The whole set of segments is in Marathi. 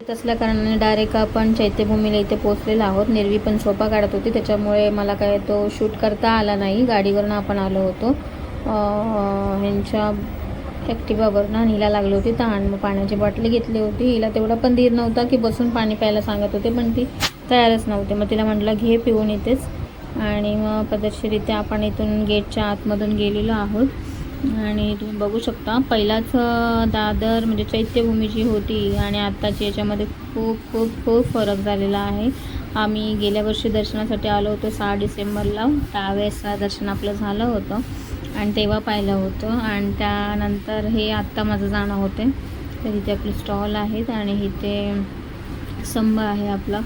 येत असल्या कारणाने डायरेक्ट आपण चैत्यभूमीला इथे पोहोचलेलो आहोत. निर्वी पण सोपा काढत होती. त्याच्यामुळे मला काय तो शूट करता आला नाही. गाडीवरनं आपण आलो होतो. ह्यांच्या ॲक्टिवावरनं हिला लागली होती तहान. मग पाण्याची बाटली घेतली होती. हिला तेवढा पण धीर नव्हता की बसून पाणी प्यायला सांगत होते पण ती तयारच नव्हते. मग तिला म्हटलं घे पिऊन इथेच. आणि मग पद्धतशीरित्या आपण इथून गेटच्या आतमधून गेलेलो आहोत. आणि तुम्ही बघू शकता पहिलाच दादर म्हणजे चैत्यभूमी जी होती आणि आत्ताची याच्यामध्ये खूप खूप खूप फरक झालेला आहे. आम्ही गेल्या वर्षी दर्शनासाठी आलो होतो सहा डिसेंबरला. त्यावेळेस दर्शन आपलं झालं होतं आणि तेव्हा पाहिलं होतं आणि त्यानंतर हे आत्ता माझं जाणं होते. तर इथे आपले स्टॉल आहेत आणि इथे स्तंभ आहे आपला.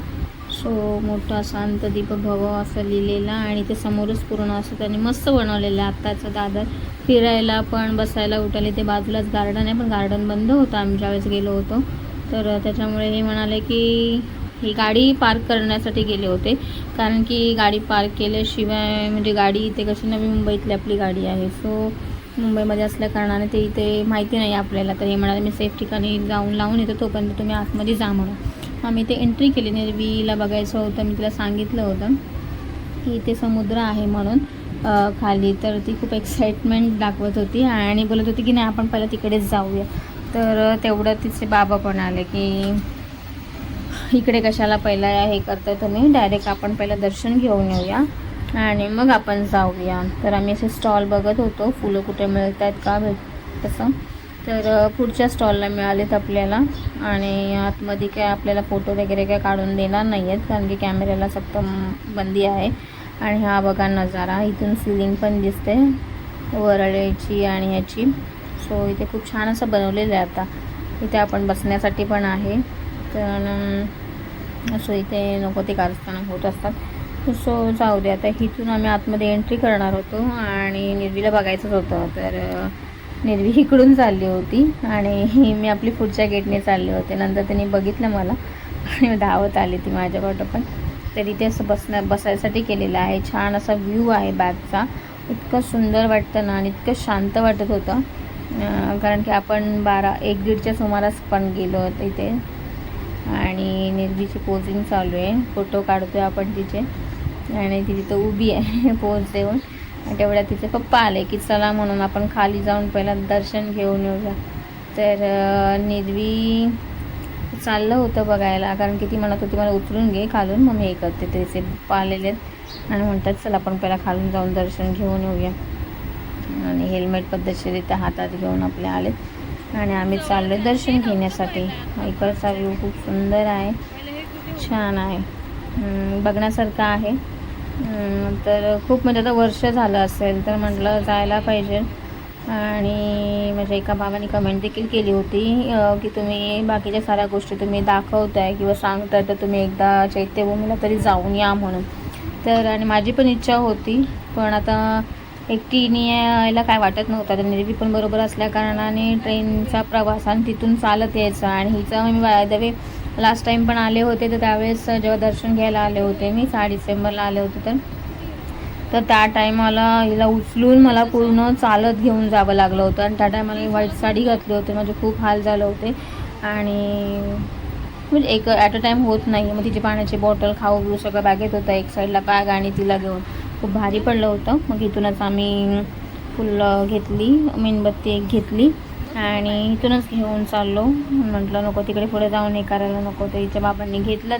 सो मोठा शांत दीपक भव असं लिहिलेला आणि ते समोरच पूर्ण असं त्यांनी मस्त बनवलेलं आहे. आत्ताचं दादर फिरायला पण बसायला उठायला ते बाजूलाच गार्डन आहे पण गार्डन बंद होतं. आम्ही ज्यावेळेस गेलो होतो तर त्याच्यामुळे हे म्हणाले की ही गाडी पार्क करण्यासाठी गेले होते. कारण की गाडी पार्क केल्याशिवाय म्हणजे गाडी इथे कशी नवी मुंबईतली आपली गाडी आहे. सो मुंबईमध्ये असल्या कारणाने ते इथे माहिती नाही आपल्याला. तर हे म्हणाले मी सेफ ठिकाणी जाऊन लावून येतो तोपर्यंत तुम्ही आतमध्ये जा म्हणून. आम्ही ते एंट्री केली निर्वीला बघायचं होतं मी तिला सांगितलं होतं की इथे समुद्र आहे म्हणून खाली. तर ती खूप एक्साइटमेंट दाखवत होती आणि बोलत होती की नाही आपण पहिलं तिकडेच जाऊया. तर तेवढं तिचे बाबा पण आले की इकडे कशाला पहिला हे करताय तुम्ही? डायरेक्ट आपण पहिलं दर्शन घेऊन येऊया आणि मग आपण जाऊया. तर आम्ही असे स्टॉल बघत होतो. फुलं कुठे मिळत आहेत का भेट तसं. तर पुढच्या स्टॉलला मिळालेत आपल्याला. आणि आतमध्ये काय आपल्याला फोटो वगैरे काय काढून देणार नाही आहेत कारण की कॅमेऱ्याला सक्त बंदी आहे. आणि हा बघा नजारा इथून सिलिंग पण दिसते वरळ्याची आणि ह्याची. सो इथे खूप छान असं बनवलेलं आहे आता. इथे आपण बसण्यासाठी पण आहे. तर सो असं इथे नको ते कारस्थानं होत असतात. सो जाऊ दे. आता इथून आम्ही आतमध्ये एंट्री करणार होतो आणि निर्वीला बघायचंच होतं. तर निर्वी इकडून चालली होती आणि मी आपली पुढच्या गेटने चालले होते. नंतर त्यांनी बघितलं मला. आणि धावत आली ती माझ्याकडं पण. तर इथे असं बसण्या बसायसाठी केलेलं आहे. छान असा व्ह्यू आहे बॅगचा इतकं सुंदर वाटतं ना आणि इतकं शांत वाटत होतं. कारण की आपण बारा एक दीडच्या सुमारास पण गेलो होतो इथे. आणि निर्वीची पोजिंग चालू आहे. फोटो काढतोय आपण तिचे. आणि ती तिथं उभी आहे पोज देऊन. आणि तिचे पप्पा आले की चला म्हणून आपण खाली जाऊन पहिला दर्शन घेऊन येऊया. तर निधवी चाललं होतं बघायला कारण की ती म्हणत होती मला उचलून घे खालून मग मी हे करते. तिचे पप्पा आलेले आहेत आणि म्हणतात चला आपण पहिला खालून जाऊन दर्शन घेऊन येऊया. आणि हेल्मेट पद्धतशीरित्या हातात घेऊन आपले आलेत आणि आम्ही चाललो दर्शन घेण्यासाठी. इकडचा व्ह्यू खूप सुंदर आहे. छान आहे. बघण्यासारखं आहे. तर खूप म्हणजे आता वर्ष झालं असेल तर म्हटलं जायला पाहिजे. आणि माझ्या एका बाबाने कमेंट देखील केली होती की तुम्ही बाकीच्या साऱ्या गोष्टी तुम्ही दाखवताय किंवा सांगताय तर तुम्ही एकदा चैत्यभूमीला तरी जाऊन या म्हणून. तर आणि माझी पण इच्छा होती पण आता एकटीने यायला काय वाटत नव्हतं. तर निर्वी पण बरोबर असल्या कारणाने ट्रेनचा प्रवास आणि तिथून चालत यायचा आणि हिचा मी by the way last time पण आले होते तर त्यावेळेस जेव्हा दर्शन घ्यायला आले होते मी सहा डिसेंबरला आले होते तर. तर त्या टायमाला हिला उचलून मला पूर्ण चालत घेऊन जावं लागलं होतं. आणि त्या टायमाला मी व्हाईट साडी घातली होती माझे खूप हाल झाले होते. आणि म्हणजे एक ॲट अ टाईम होत नाही मग तिची पाण्याची बॉटल खाऊ बिऊ सगळं बॅगेत होतं. एक साईडला बॅग आणि तिला घेऊन. खूप भारी पडलं होतं. मग इथूनच आम्ही फुलं घेतली मेणबत्ती एक घेतली. आणि इथूनच घेऊन चाललो. म्हटलं नको तिकडे पुढे जाऊन हे करायला नको. तर हिच्या बाबांनी घेतलं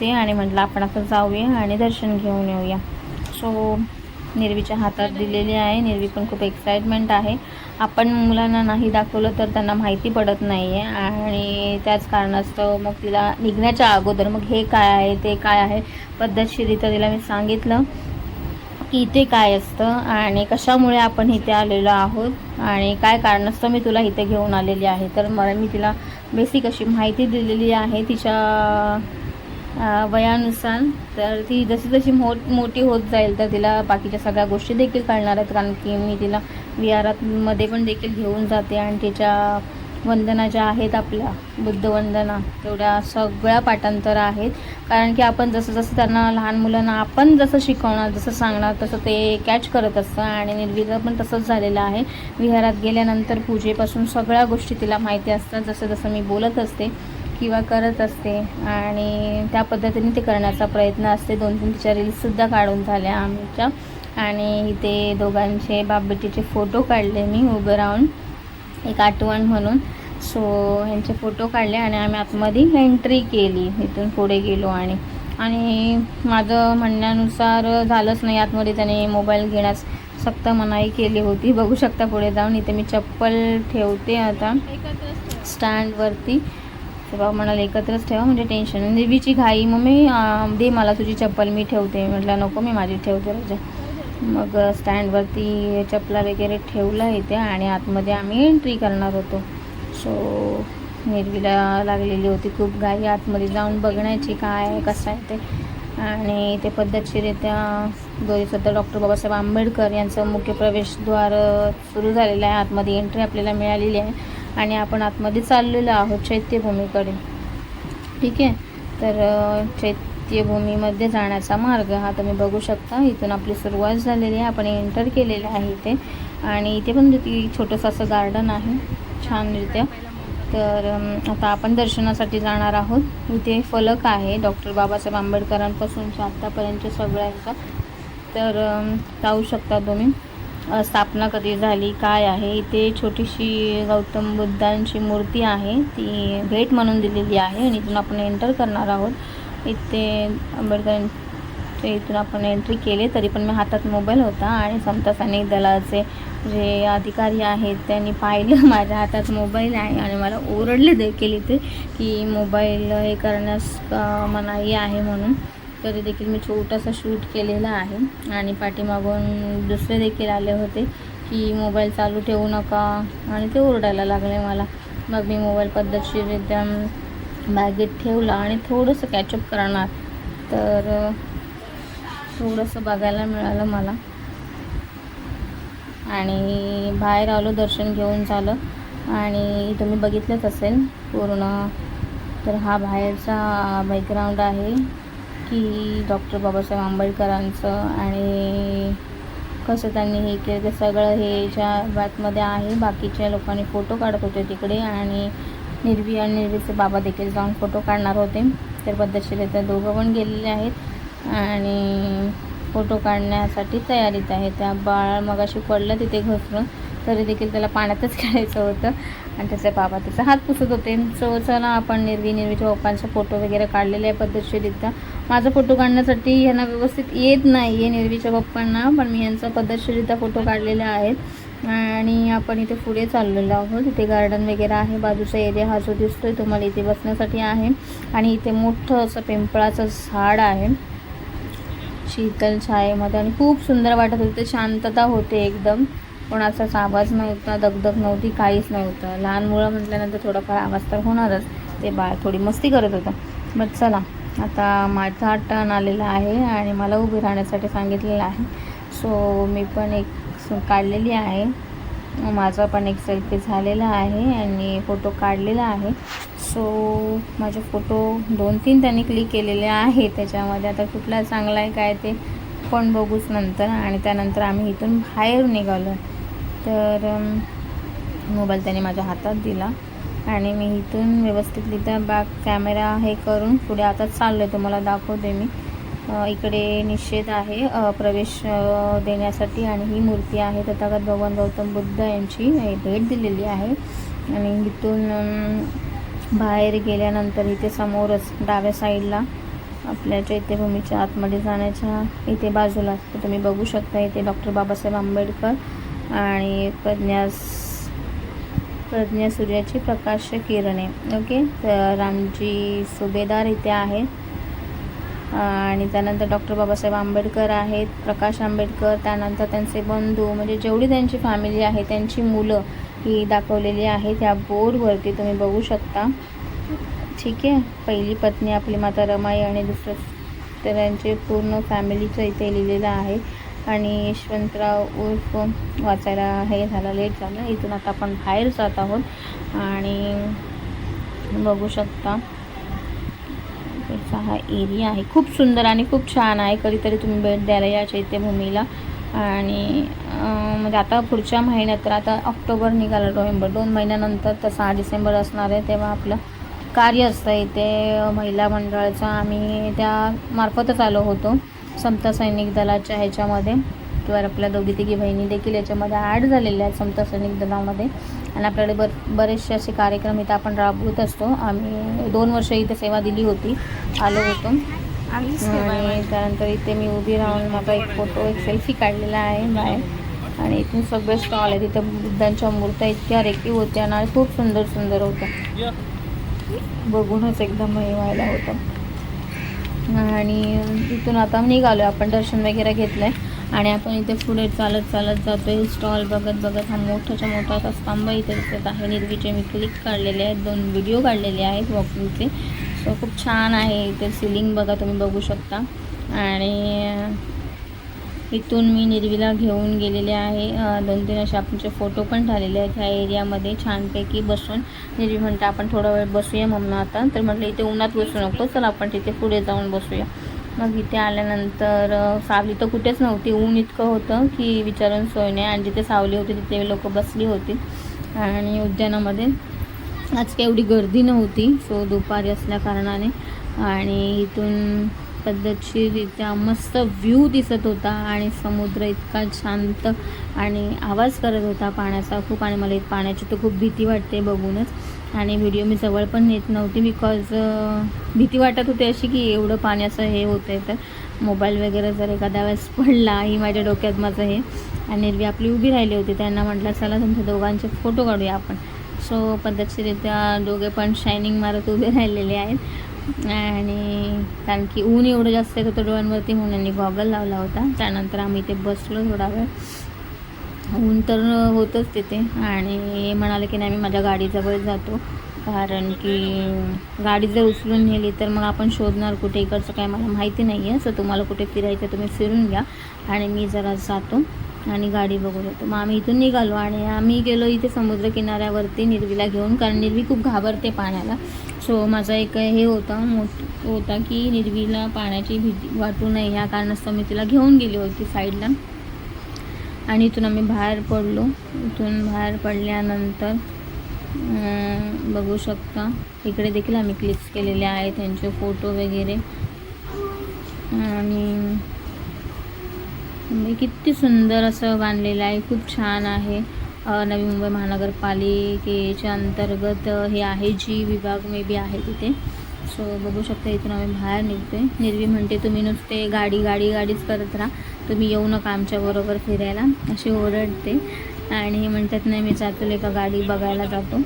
ते आणि म्हटलं आपण आता जाऊया आणि दर्शन घेऊन येऊया. सो निर्वीच्या हातात दिलेली आहे. निर्वी पण खूप एक्साइटमेंट आहे. आपण मुलांना नाही दाखवलं तर त्यांना माहिती पडत नाही आहे आणि त्याच कारणास्तव मग तिला निघण्याच्या अगोदर मग हे काय आहे ते काय आहे पद्धतशीरित्या तिला मी सांगितलं. की इथे काय असतं आणि कशामुळे आपण इथे आलेलो आहोत आणि काय कारणास्तव मी तुला इथे घेऊन आलेली आहे. तर मला मी तिला बेसिक अशी माहिती दिलेली आहे तिच्या वयानुसार. तर ती जशी जशी मोठ मोठी होत जाईल तर तिला बाकीच्या सगळ्या गोष्टी देखील कळणार आहेत कारण की मी तिला विहारातमध्ये पण देखील घेऊन जाते आणि तिच्या वंदना ज्या आहेत आपल्या बुद्धवंदना तेवढ्या सगळ्या पाठांतर आहेत. कारण की आपण जसं जसं त्यांना लहान मुलांना आपण जसं शिकवणार जसं सांगणार तसं ते कॅच करत असतं आणि निर्विलं पण तसंच झालेलं आहे. विहारात गेल्यानंतर पूजेपासून सगळ्या गोष्टी तिला माहिती असतात. जसं जसं मी बोलत असते किंवा करत असते आणि त्या पद्धतीने ते करण्याचा प्रयत्न असते. दोन तीन तिच्या रील्ससुद्धा काढून झाल्या आमच्या. आणि इथे दोघांचे बाबतीचे फोटो काढले मी उभं राहून. एक आठवण म्हणून. सो ह्यांचे फोटो काढले आणि आम्ही आतमध्ये एंट्री केली. इथून पुढे गेलो आणि आणि माझं म्हणण्यानुसार झालंच नाही आतमध्ये त्याने मोबाईल घेण्यास सक्त मनाई केली होती. बघू शकता पुढे जाऊन. इथे मी चप्पल ठेवते आता. स्टँडवरती बाबा म्हणाले एकत्रच ठेवा म्हणजे टेन्शन देवीची घाई. मग मी दे मला तुझी चप्पल मी ठेवते. म्हटलं नको मी माझी ठेवते राजा. मग स्टँडवरती चपला वगैरे ठेवलं इथे आणि आतमध्ये आम्ही एंट्री करणार होतो. सो निर्वीला लागलेली होती खूप घाई. आतमध्ये जाऊन बघण्याची काय आहे कसं आहे ते. आणि ते पद्धतशीरित्या दोरीसुद्धा डॉक्टर बाबासाहेब आंबेडकर यांचं मुख्य प्रवेशद्वार सुरू झालेलं आहे. आतमध्ये एंट्री आपल्याला मिळालेली आहे. आणि आपण आतमध्ये चाललेलो आहोत चैत्यभूमीकडे. ठीक आहे? तर चैत चैत्यभूमीमध्ये जाण्याचा मार्ग हा तुम्ही बघू शकता. इथून आपली सुरुवात झालेली आहे. आपण एंटर केलेलं आहे इथे. आणि इथे पण ती छोटंसं असं गार्डन आहे. छानरित्या तर आता आपण दर्शनासाठी जाणार आहोत. इथे फलक आहे. डॉक्टर बाबासाहेब आंबेडकरांपासूनच्या आत्तापर्यंत सगळ्यांचा. तर जाऊ शकता तुम्ही स्थापना कधी झाली काय आहे? इथे छोटीशी गौतम बुद्धांची मूर्ती आहे. ती भेट म्हणून दिलेली आहे. आणि इथून आपण एंटर करणार आहोत. इथे आंबेडकरांच्या इथून आपण एंट्री केली तरी पण मी हातात मोबाईल होता आणि समता सैनिक दलाचे जे अधिकारी आहेत त्यांनी पाहिलं माझ्या हातात मोबाईल आहे आणि मला ओरडले देखील इथे की मोबाईल हे करण्यास मनाई आहे म्हणून. तरी देखील मी छोटासा शूट केलेला आहे आणि पाठीमागून दुसरे देखील आले होते की मोबाईल चालू ठेवू नका आणि ते ओरडायला लागले मला. मग मी मोबाईल पद्धतशीररित्या बॅगेत ठेवला आणि थोडंसं कॅचअप करणार. तर थोडंसं बघायला मिळालं मला. आणि बाहेर आलो दर्शन घेऊन झालं. आणि तुम्ही बघितलंच असेल पूर्ण. तर हा बाहेरचा बॅकग्राऊंड आहे की डॉक्टर बाबासाहेब आंबेडकरांचं आणि कसं त्यांनी हे केलं ते सगळं हे ज्या बातमध्ये आहे बाकीच्या लोकांनी फोटो काढत होते तिकडे. आणि निर्वी आणि निर्वीचे बाबा देखील जाऊन फोटो काढणार होते. तर पद्धतशीर दोघं पण गेलेले आहेत आणि फोटो काढण्यासाठी तयारीत आहे त्या बाळ मगाशी पडलं तिथे घसरून तरी देखील त्याला पाण्यातच खेळायचं होतं. आणि त्याचे बाबा त्याचा हात पुसत होते. सो चला आपण निर्वी निर्वीच्या पप्पांचे फोटो वगैरे काढलेले आहे पद्धतशीरित्या माझा फोटो काढण्यासाठी यांना व्यवस्थित येत नाही आहे निर्वीच्या पप्पांना पण मी यांचा पद्धतशीरित्या फोटो काढलेले आहेत. आणि आपण इथे पुढे चाललेलो आहोत. इथे गार्डन वगैरे आहे. बाजूचा एरिया हा जो दिसतोय तुम्हाला इथे बसण्यासाठी आहे. आणि इथे मोठं असं पिंपळाचं झाड आहे. शीतल छायेमध्ये आणि खूप सुंदर वाटत होते. शांतता होते एकदम. कोणाचाच आवाज नव्हता दगदग नव्हती काहीच नव्हतं. लहान मुलं म्हटल्यानंतर थोडाफार आवाज तर होणारच. ते बाळ थोडी मस्ती करत होतं. बट चला आता माझा टर्न आलेला आहे आणि मला उभी राहण्यासाठी सांगितलेलं आहे. सो मी पण एक काढलेली आहे. माझा पण एक सेल्फी झालेला आहे आणि फोटो काढलेला आहे. सो माझे फोटो दोन तीन त्यांनी क्लिक केलेले आहे. त्याच्यामध्ये आता कुठला चांगला आहे काय ते पण बघूच नंतर. आणि त्यानंतर आम्ही इथून बाहेर निघालो. तर मोबाईल त्याने माझ्या हातात दिला. आणि मी इथून व्यवस्थितरित्या बॅक कॅमेरा हे करून पुढे आता चाललो आहे तुम्हाला दाखवते मी. इकडे निषेध आहे प्रवेश देण्यासाठी आणि ही मूर्ती आहे. तथागत भगवान गौतम बुद्ध यांची भेट दिलेली आहे. आणि इथून बाहेर गेल्यानंतर इथे समोरच डाव्या साईडला आपल्या चैत्यभूमीच्या आतमध्ये जाण्याच्या इथे बाजूला तर तुम्ही बघू शकता इथे डॉक्टर बाबासाहेब आंबेडकर आणि प्रज्ञास प्रज्ञा सूर्याची प्रकाश किरणे ओके? तर रामजी सुभेदार इथे आहेत. आणि त्यानंतर डॉक्टर बाबासाहेब आंबेडकर आहेत प्रकाश आंबेडकर त्यानंतर त्यांचे बंधू म्हणजे जेवढी त्यांची फॅमिली आहे त्यांची मुलं ही दाखवलेली आहेत ह्या बोर्डवरती तुम्ही बघू शकता. ठीक आहे. पहिली पत्नी आपली माता रमाई आणि दुसरं तर त्यांचे पूर्ण फॅमिलीचं इथे लिहिलेलं आहे. आणि यशवंतराव उर्फ वाचायला हे झालं लेट झालं. इथून आता आपण बाहेर जात आहोत. आणि बघू शकता. असा हा एरिया आहे. खूप सुंदर आणि खूप छान आहे. कधीतरी तुम्ही भेट द्यायला या चैत्यभूमीला. आणि म्हणजे आता पुढच्या महिन्यात तर आता ऑक्टोबर निघाला नोव्हेंबर. दोन महिन्यानंतर तर सहा डिसेंबर असणार आहे तेव्हा आपलं कार्य असतं. इथे महिला मंडळाचं आम्ही त्या मार्फतच आलो होतो. समता सैनिक दलाच्या ह्याच्यामध्ये. किंवा आपल्या दोघी तिघी बहिणी देखील याच्यामध्ये ॲड झालेल्या आहेत समता सैनिक दलामध्ये. आणि आपल्याकडे बर बरेचसे असे कार्यक्रम इथं आपण राबवत असतो. आम्ही दोन वर्ष इथे सेवा दिली होती आलो होतो. आणि त्यानंतर इथे मी उभी राहून माझा एक फोटो एक सेल्फी काढलेला आहे बाहेर. आणि इथून सगळे स्टॉल आहे. तिथं बुद्धांच्या मूर्त्या इतक्या रेखीव होत्या ना खूप सुंदर सुंदर होत्या. बघूनच एकदम हे व्हायला होतं. आणि इथून आता निघालो आपण दर्शन वगैरे घेतलं आहे आणि आपण इथे पुढे चालत चालत जातोय. स्टॉल बघत बघत हा मोठाच्या मोठा असा स्तंभ इथे दिसत आहे. निर्वीचे मी क्लिक काढलेले आहेत. दोन व्हिडिओ काढलेले आहेत वॉकिंगचे सो खूप छान आहे इथे सिलिंग बघा तुम्ही बघू शकता. आणि इथून मी निर्वीला घेऊन गेलेले आहे. दोन तीन असे आपणचे फोटो पण झालेले आहेत ह्या एरियामध्ये छानपैकी बसून. निर्वी म्हणते आपण थोडा वेळ बसूया मम्मा आता. तर म्हटलं इथे उन्हात बसू नको. चला आपण तिथे पुढे जाऊन बसूया. मग इथे आल्यानंतर सावली तर कुठेच नव्हती. ऊन इतकं होतं की विचारून सोय नाही. आणि जिथे सावली होती तिथे लोक बसली होती. आणि उद्यानामध्ये आज काही एवढी गर्दी नव्हती. सो दुपारी असल्या कारणाने आणि इथून पद्धतशीरित्या मस्त व्ह्यू दिसत होता. आणि समुद्र इतका शांत आणि आवाज करत होता पाण्याचा खूप. आणि मला इथं पाण्याची तर खूप भीती वाटते बघूनच. आणि व्हिडिओ मी जवळ पण नेत नव्हती बिकॉज भीती वाटत होती अशी की एवढं पाण्याचं हे होतं आहे तर. मोबाईल वगैरे जर एखाद्या वेळेस पडला ही माझ्या डोक्यात माझं हे. आणि निर्वी आपली उभी राहिली होती त्यांना म्हटलं चला तुमच्या दोघांचे फोटो काढूया आपण. सो पद्धतशीरित्या दोघे पण शायनिंग मारत उभे राहिलेले आहेत. आणि कारण की ऊन एवढं जास्त येत होतं डोळ्यांवरती म्हणून गॉगल लावला होता. त्यानंतर आम्ही इथे बसलो थोडा वेळ. ऊन तर होतंच तिथे. आणि म्हणाले की नाही मी माझ्या गाडीजवळ जातो. कारण की गाडी जर उचलून नेली तर मग आपण शोधणार कुठे. इकडचं काय मला माहिती नाही आहे. सो तुम्हाला कुठे फिरायचं तुम्ही फिरून घ्या. आणि मी जरा जातो आणि गाडी बघू येतो. मग आम्ही इथून निघालो आणि आम्ही गेलो इथे समुद्रकिनाऱ्यावरती निर्वीला घेऊन. कारण निर्वी खूप घाबरते पाण्याला. सो माझा एक हे होता मोठ होता की निर्वीला पाण्याची भीती वाटू नये. ह्या कारणास्तव मी तिला घेऊन गेली होती साईडला. आणि इथून आम्ही बाहेर पडलो. इथून बाहेर पडल्यानंतर बघू शकता इकडे देखील आम्ही क्लिक्स केलेले आहेत त्यांचे फोटो वगैरे. आणि म्हणजे किती सुंदर असं बांधलेलं आहे खूप छान आहे. नवी मुंबई महानगरपालिकेच्या अंतर्गत हे आहे जी विभाग मे बी आहे तिथे. सो बघू शकता इथून आम्ही बाहेर निघतो आहे निर्वी म्हणते तुम्ही नुसते गाडी गाडी गाडीच करत राहा. तुम्ही येऊ नका आमच्याबरोबर फिरायला. अशी ओरडते. आणि हे म्हणतात नाही मी जातो एका गाडी बघायला जातो.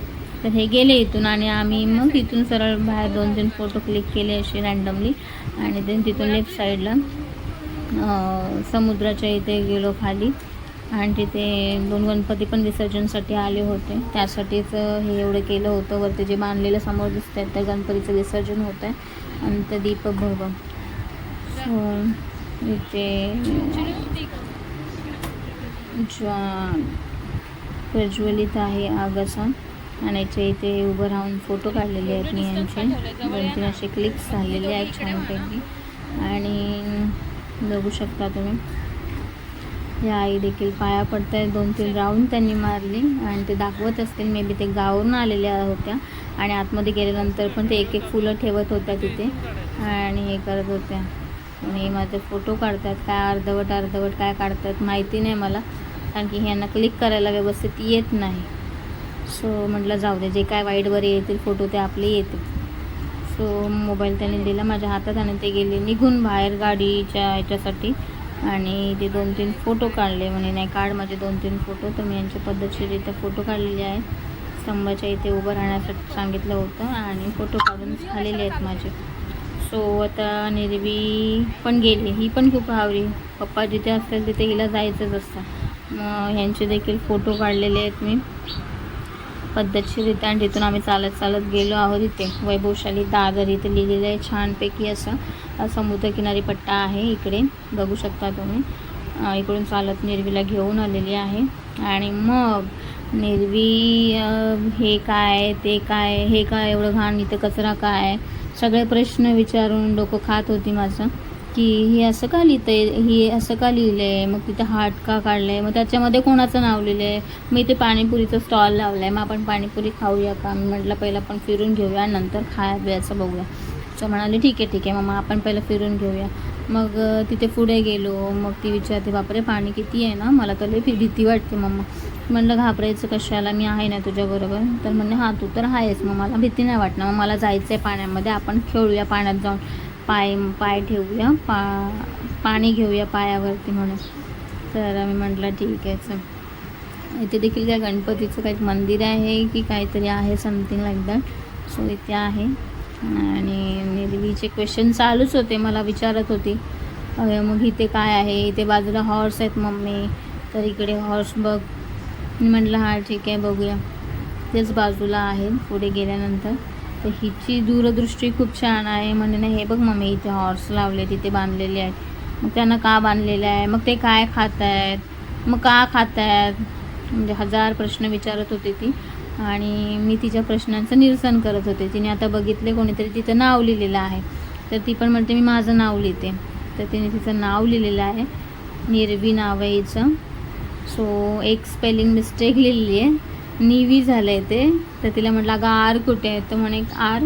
तर हे गेले इथून आणि आम्ही मग इथून सरळ बाहेर दोन तीन फोटो क्लिक केले असे रँडमली आणि देन तिथून लेफ्ट साईडला समुद्राच्या इथे गेलो खाली. आणि तिथे दोन गणपती पण विसर्जनसाठी आले होते. त्यासाठीच हे एवढं केलं होतं. वरती जे बांधलेलं समोर दिसत आहे त्या गणपतीचं विसर्जन होतं आहे आणि ते दीपभव सो इथे ज्वा प्रज्वलित आहे आगसन आणि याच्या इथे उभं राहून फोटो काढलेले आहेत मी यांचे. दोन तीन असे क्लिक्स झालेले आहेत छानपैकी आणि बघू शकता तुम्ही. या आई देखील पाया पडत आहेत दोन तीन राऊंड त्यांनी मारली आणि ते दाखवत असतील. मे बी ते गावरून आलेल्या होत्या आणि आतमध्ये गेल्यानंतर पण ते एक एक फुलं ठेवत होत्या तिथे आणि हे करत होत्या. आणि माझे फोटो काढतात. काय अर्धवट अर्धवट काय काढतात माहिती नाही मला. कारण की ह्यांना क्लिक करायला व्यवस्थित येत नाही. सो म्हटलं जाऊ दे. जे काय वाईटवर येतील फोटो ते आपले येतील. सो मोबाईल त्याने दिला. माझ्या हातात आणि ते गेले. निघून बाहेर गाडीच्या ह्याच्यासाठी. आणि ते दोन तीन फोटो काढले. म्हणे नाही काढ माझे दोन तीन फोटो तर मी यांच्या पद्धतशीरित्या फोटो काढलेले आहेत. स्तंभाच्या इथे उभं राहण्यासाठी सांगितलं होतं आणि फोटो काढून झालेले आहेत माझे. सो आता निर्वी पण गेली. ही पण खूप आवडी पप्पा जिथे असतील तिथे हिला जायचंच असतं. मग ह्यांचे देखील फोटो काढलेले आहेत मी. पद्धतशीरित्या आणि तिथून आम्ही चालत चालत गेलो आहोत इथे. वैभवशाली दादर इथे लिहिलेलं आहे. छानपैकी असं समुद्रकिनारी पट्टा आहे इकडे. बघू शकता तुम्ही. इकडून चालत निर्वीला घेऊन आलेली आहे. आणि मग निर्वी हे काय ते काय हे काय एवढं घाण इथं कचरा काय? सगळे प्रश्न विचारून डोकं खात होती माझं. की हे असं का लिहितंय? हे असं का लिहिलं आहे मग तिथे हार्ट का काढलं आहे मग त्याच्यामध्ये कोणाचं नाव लिहिलं आहे मी ते पाणीपुरीचं स्टॉल लावलं आहे मग आपण पाणीपुरी खाऊया का? मी म्हटलं पहिलं आपण फिरून घेऊया नंतर खाया प्यायचं बघूया. तर म्हणाले ठीक आहे ठीक आहे मग आपण पहिलं फिरून घेऊया. मग तिथे पुढे गेलो. मग ती विचारते बापरे पाणी किती आहे ना? मला तर लई भीती वाटते मम्मा. म्हणलं घाबरायचं कशाला? मी आहे ना तुझ्याबरोबर तर म्हणलं हां तू तर आहेस मग मला भीती नाही वाटणार. मग मला जायचं आहे पाण्यामध्ये. आपण खेळूया पाण्यात जाऊन. पाय पाय ठेवूया. पा पाणी घेऊया पायावरती म्हणून. तर आम्ही म्हटलं ठीक आहे चल. इथे देखील काय गणपतीचं काही मंदिर आहे की काहीतरी आहे समथिंग लाईक दॅट सो इथे आहे. आणि निर्वीचे क्वेश्चन चालूच होते मला विचारत होती. मग इथे काय आहे? इथे बाजूला हॉर्स आहेत मम्मी. तर इकडे हॉर्स बघ. मी म्हटलं हां ठीक आहे बघूया. तेच बाजूला आहे पुढे गेल्यानंतर. तर हिची दूरदृष्टी खूप छान आहे. म्हणे ना हे बघ मम्मी इथे हॉर्स लावले तिथे बांधलेले आहेत. मग त्यांना का बांधलेलं आहे? मग ते काय खात आहेत मग का खात आहेत म्हणजे हजार प्रश्न विचारत होते ती. आणि मी तिच्या प्रश्नांचं निरसन करत होते. तिने आता बघितले कोणीतरी तिचं नाव लिहिलेलं आहे. तर ती पण म्हणते मी माझं नाव लिहिते. तर तिने तिचं नाव लिहिलेलं आहे. निर्वी नाव आहे हिचं. सो एक स्पेलिंग मिस्टेक लिहिली आहे निवी झालं आहे ते. तर तिला म्हटलं अगं आर कुठे आहे? तर म्हणे आर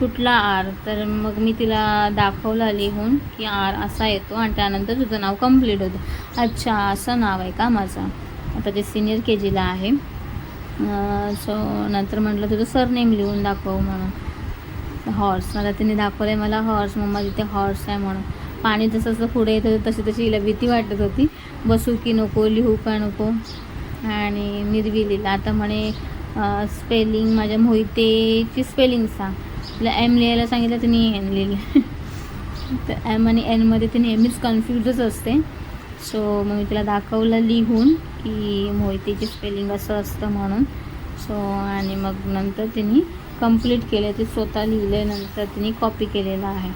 कुठला आर? तर मग मी तिला दाखवला लिहून की आर असा येतो आणि त्यानंतर तुझं नाव कंप्लीट होतं. अच्छा असं नाव आहे का माझं? आता ते सिनियर के जीला आहे सो नंतर म्हटलं तुझं सरनेम लिहून दाखव म्हणून. हॉर्स मला तिने दाखवलं आहे मला हॉर्स मम्मा तिथे हॉर्स आहे म्हणून. पाणी जसं जसं पुढे येत होतं तशी तशी हिला भीती वाटत होती. बसू की नको लिहू का नको? आणि निर्वी लिहिला आता म्हणे स्पेलिंग माझ्या मोहितेची स्पेलिंग सांग. तिला एम लिहायला सांगितलं तिने एन लिहिलं. तर एम आणि एनमध्ये ती नेहमीच कन्फ्यूजच असते. सो मग मी तिला दाखवलं लिहून की मोहितेची स्पेलिंग असं असतं म्हणून. सो आणि मग नंतर तिने कंप्लीट केलं ते स्वतः लिहिले नंतर तिने कॉपी केलेलं आहे.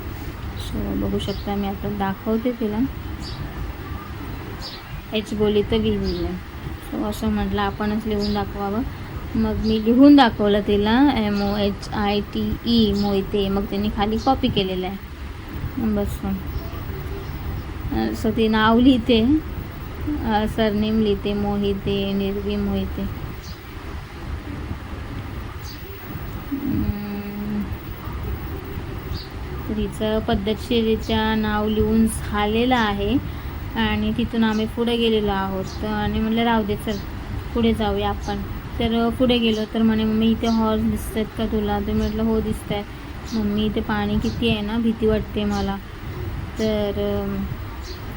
सो बघू शकता मी आता दाखवते तिला. एच बोली तर व्ही लिहिलं सो असं म्हटलं आपणच लिहून दाखवावं. मग मी लिहून दाखवलं तिला M O H I T E Mohite. मग त्यांनी खाली कॉपी केलेलं आहे. बस. सो ती नाव लिहिते. सरनेम लिहिते मोहिते निर्वी मोहिते. तिचं पद्धतशीरित्या नाव लिहून झालेलं आहे. आणि तिथून आम्ही पुढे गेलेलो आहोत. आणि म्हटलं राहू दे चल पुढे जाऊया आपण. तर पुढे गेलो तर म्हणे मम्मी इथे हॉर्स दिसत आहेत का तुला? तर म्हटलं हो दिसत आहेत मम्मी इथे पाणी किती आहे ना? भीती वाटते मला. तर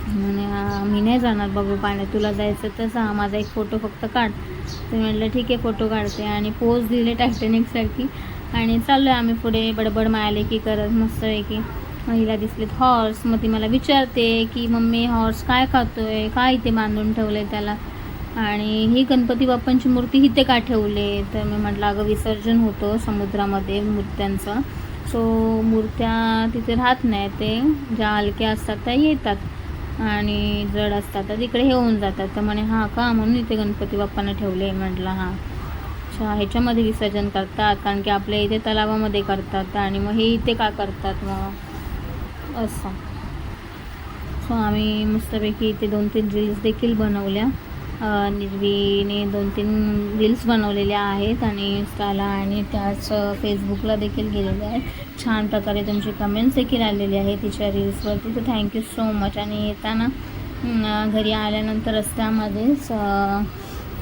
म्हणे मी नाही जाणार बघू पाण्यात. तुला जायचं तर जा माझा एक फोटो फक्त काढ. तर म्हटलं ठीक आहे फोटो काढते. आणि पोज दिले टायटॅनिकसारखी आणि चाललो आहे आम्ही पुढे बडबड मायाले की करत मस्त आहे की महिला दिसलेत. हॉर्स मग ती मला विचारते की मम्मी हॉर्स काय खातोय? काय इथे बांधून ठेवलं आहे त्याला? आणि ही गणपती बाप्पांची मूर्ती इथे का ठेवले? तर मी म्हटलं अगं विसर्जन होतं समुद्रामध्ये मूर्त्यांचं. सो मूर्त्या तिथे राहत नाही ते. ज्या हलक्या असतात त्या येतात. आणि जड असतात तर तिकडे हे होऊन जातात. तर म्हणे हां का? म्हणून इथे गणपती बाप्पांना ठेवले म्हटलं हां. अच्छा ह्याच्यामध्ये विसर्जन करतात कारण की आपल्या इथे तलावामध्ये करतात. आणि मग हे इथे का करतात मग? असं. सो आम्ही मस्तपैकी इथे दोन तीन रील्स देखील बनवल्या. निर्वीने दोन तीन रील्स बनवलेल्या आहेत आणि इंस्टाला आणि त्याच फेसबुकला देखील गेलेल्या आहेत. छान प्रकारे तुमचे कमेंट्स देखील आलेले आहेत तिच्या रील्सवरती तर थँक्यू सो मच आणि येताना घरी आल्यानंतर रस्त्यामध्येच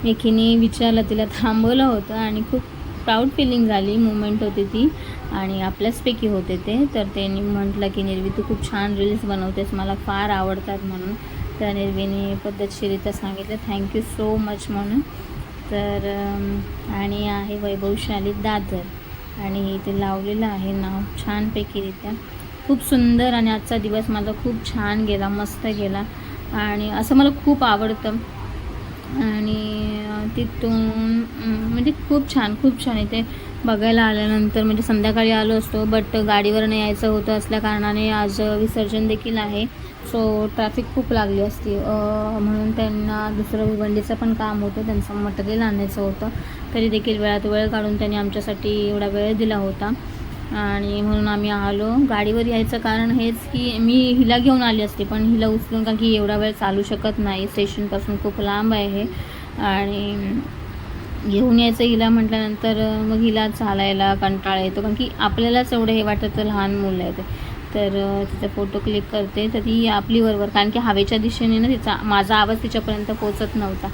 एकीने विचारलं तिला थांबवलं होतं आणि खूप प्राऊड फिलिंग झाली मुमेंट होती ती. आणि आपल्याचपैकी होते ते. तर त्यांनी म्हटलं की निर्वी तू खूप छान रील्स बनवतेस. मला फार आवडतात म्हणून. तर निर्वीने पद्धतशीरित्या सांगितलं थँक्यू सो मच म्हणून. तर आणि आहे वैभवशाली दादर. आणि इथे लावलेलं आहे नाव छानपैकीरित्या. खूप सुंदर आणि आजचा दिवस माझा खूप छान गेला मस्त गेला. आणि असं मला खूप आवडतं. आणि तिथून म्हणजे खूप छान खूप छान. इथे बघायला आल्यानंतर म्हणजे संध्याकाळी आलो असतो बट गाडीवरनं यायचं होतं असल्या कारणाने आज विसर्जन देखील आहे. सो ट्रॅफिक खूप लागली असती. म्हणून त्यांना दुसरं भिवंडीचं पण काम होतं. त्यांचं मटेरियल आणायचं होतं. तरी देखील वेळात वेळ काढून त्यांनी आमच्यासाठी एवढा वेळ दिला होता. आणि म्हणून आम्ही आलो. गाडीवर यायचं कारण हेच की मी हिला घेऊन आली असते पण हिला उचलून का की एवढा वेळ चालू शकत नाही. स्टेशनपासून खूप लांब आहे आणि घेऊन यायचं हिला म्हटल्यानंतर मग हिला चालायला कंटाळा येतो. कारण की आपल्यालाच एवढं हे वाटतं लहान मुलं आहे ते तर अ, तिचा फोटो क्लिक करते तर ती आपली बरोबर कारण की हवेच्या दिशेने ना तिचा माझा आवाज तिच्यापर्यंत पोचत नव्हता.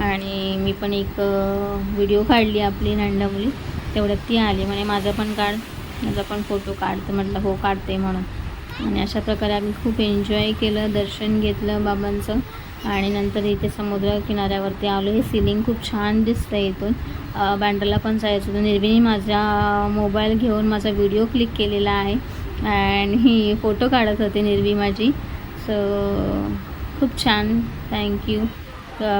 आणि मी पण एक व्हिडिओ काढली आपली नंडामुली तेवढ्यात ती आली. म्हणे माझं पण काढ. माझा पण फोटो काढते म्हटलं हो काढते म्हणून. आणि अशा प्रकारे आम्ही खूप एन्जॉय केलं दर्शन घेतलं बाबांचं. आणि नंतर इथे समुद्र किनाऱ्यावरती आलो. हे सिलिंग खूप छान दिसतं इथून. बँड्राला पण जायचं होतं. निर्विनी माझा मोबाईल घेऊन माझा व्हिडिओ क्लिक केलेला आहे. आणि फोटो काढत होते निर्वी माझी. सो खूप छान. थँक्यू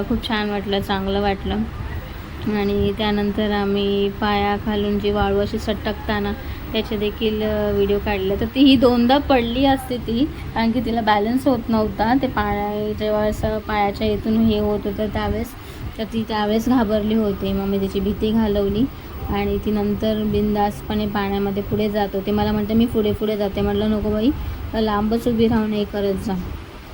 खूप छान वाटलं चांगलं वाटलं. आणि त्यानंतर आम्ही पाया खालून जी वाळू अशी सटकताना त्याचे देखील व्हिडिओ काढले. तर ती ही दोनदा पडली असते ती कारण की तिला बॅलन्स होत नव्हता. ते पाया जेव्हा असं पायाच्या इथून हे होत होतं त्यावेळेस तर ती त्यावेळेस घाबरली होती. मग मी तिची भीती घालवली आणि ती नंतर बिंदासपणे पाण्यामध्ये पुढे जात होते. मला म्हणते मी पुढे पुढे जाते. म्हटलं नको बाई लांबच उभी राहून हे करत जा.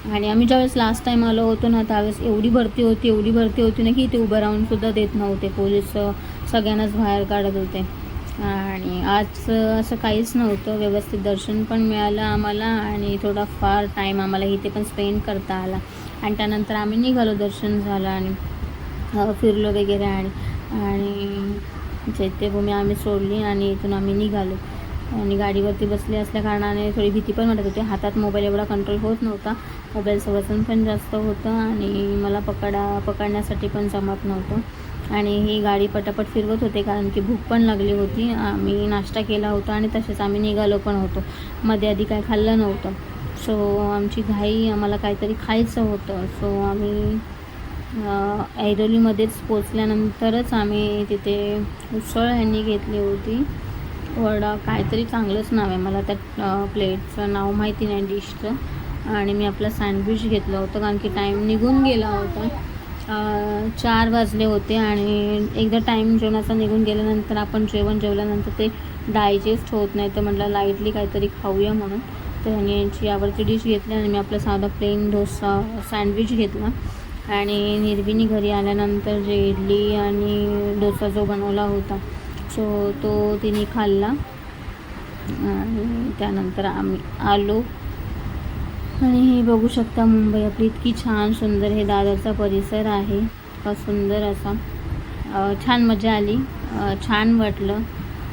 आणि आम्ही ज्यावेळेस लास्ट टाईम आलो होतो ना त्यावेळेस एवढी भरती होती एवढी भरती होती ना की इथे उभं राहूनसुद्धा देत नव्हते. पोलीस सगळ्यांनाच बाहेर काढत होते. आणि आज असं काहीच नव्हतं. व्यवस्थित दर्शन पण मिळालं आम्हाला आणि थोडा फार टाईम आम्हाला इथे पण स्पेंड करता आला. आणि त्यानंतर आम्ही निघालो दर्शन झालं आणि फिरलो वगैरे आणि आणि चैत्यभूमी आम्ही सोडली आणि इथून आम्ही निघालो. आणि गाडीवरती बसले असल्या कारणाने थोडी भीती पण वाटत होती. हातात मोबाईल एवढा कंट्रोल होत नव्हता. मोबाईलचं वजन पण जास्त होतं आणि मला पकडा पकडण्यासाठी पण जमत नव्हतं. आणि ही गाडी पटापट फिरवत होते कारण की भूक पण लागली होती. आम्ही नाश्ता केला होता आणि तसेच आम्ही निघालो पण होतो. मध्ये आधी काय खाल्लं नव्हतं. सो आमची घाई आम्हाला काहीतरी खायचं होतं. सो आम्ही ऐरोलीमध्येच पोचल्यानंतरच आम्ही तिथे उसळ ह्यांनी घेतली होती. वडा काहीतरी चांगलंच नाव आहे. मला त्या प्लेटचं नाव माहिती नाही डिशचं. आणि मी आपलं सँडविच घेतलं होतं कारण की टाईम निघून गेला होता. चार वाजले होते आणि एकदा टाईम जेवणाचा निघून गेल्यानंतर आपण जेवण जेवल्यानंतर ते डायजेस्ट होत नाही. तर म्हटलं लाईटली काहीतरी खाऊया म्हणून. तर ह्यांनी यांची आवडती डिश घेतली आणि मी आपला साधा प्लेन डोसा सँडविच घेतला. आणि निर्विनी घरी आल्यानंतर जे इडली आणि डोसा जो बनवला होता सो तो तिने खाल्ला. आणि त्यानंतर आम्ही आलो. आणि हे बघू शकता मुंबई. आपली इतकी छान सुंदर हे दादरचा परिसर आहे. इतका सुंदर असा. छान मजा आली. छान वाटलं.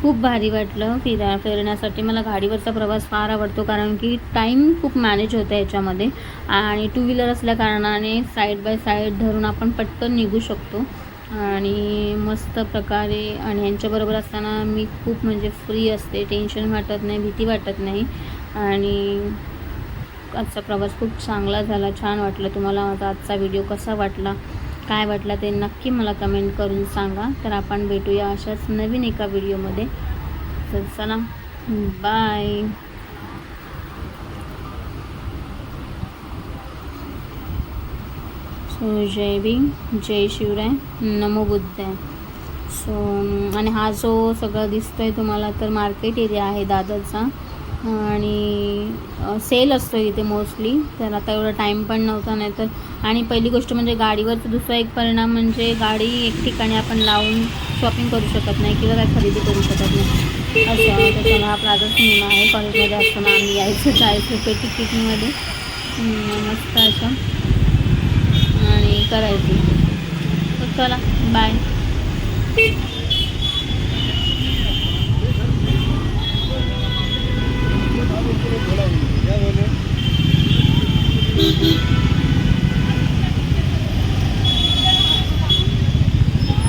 खूप भारी वाटलं फिरा फिरण्यासाठी. मला गाडीवरचा प्रवास फार आवडतो कारण की टाईम खूप मॅनेज होतं याच्यामध्ये. आणि टू व्हीलर असल्या कारणाने साईड बाय साईड धरून आपण पटकन निघू शकतो. आणि मस्त प्रकारे आणि यांच्याबरोबर असताना मी खूप म्हणजे फ्री असते. टेन्शन वाटत नाही भीती वाटत नाही. आणि आजचा प्रवास खूप चांगला झाला. छान वाटलं तुम्हाला माझा आजचा व्हिडिओ कसा वाटला काय वाटला ते नक्की मला कमेंट करून सांगा. तर आपण भेटूया अशाच नवीन एका व्हिडिओमध्ये तर चला बाय सो जय भीम जय शिवराय नमो बुद्धाय. सो आणि हा जो सगळं दिसतोय तुम्हाला तर मार्केट एरिया आहे दादरचा. आणि सेल असतो इथे मोस्टली तर आता एवढा टाईम पण नव्हता नाही तर आणि पहिली गोष्ट म्हणजे गाडीवरचा दुसरा एक परिणाम म्हणजे गाडी एक ठिकाणी आपण लावून शॉपिंग करू शकत नाही किंवा काय खरेदी करू शकत नाही. असं त्याच्यामुळे हा प्राधान्य सिनेमा आहे. कॉलेजमध्ये असताना आम्ही यायचं जायचं ते तिकीटमध्ये. मस्त असं. आणि करायची. तर चला बाय क्या बोले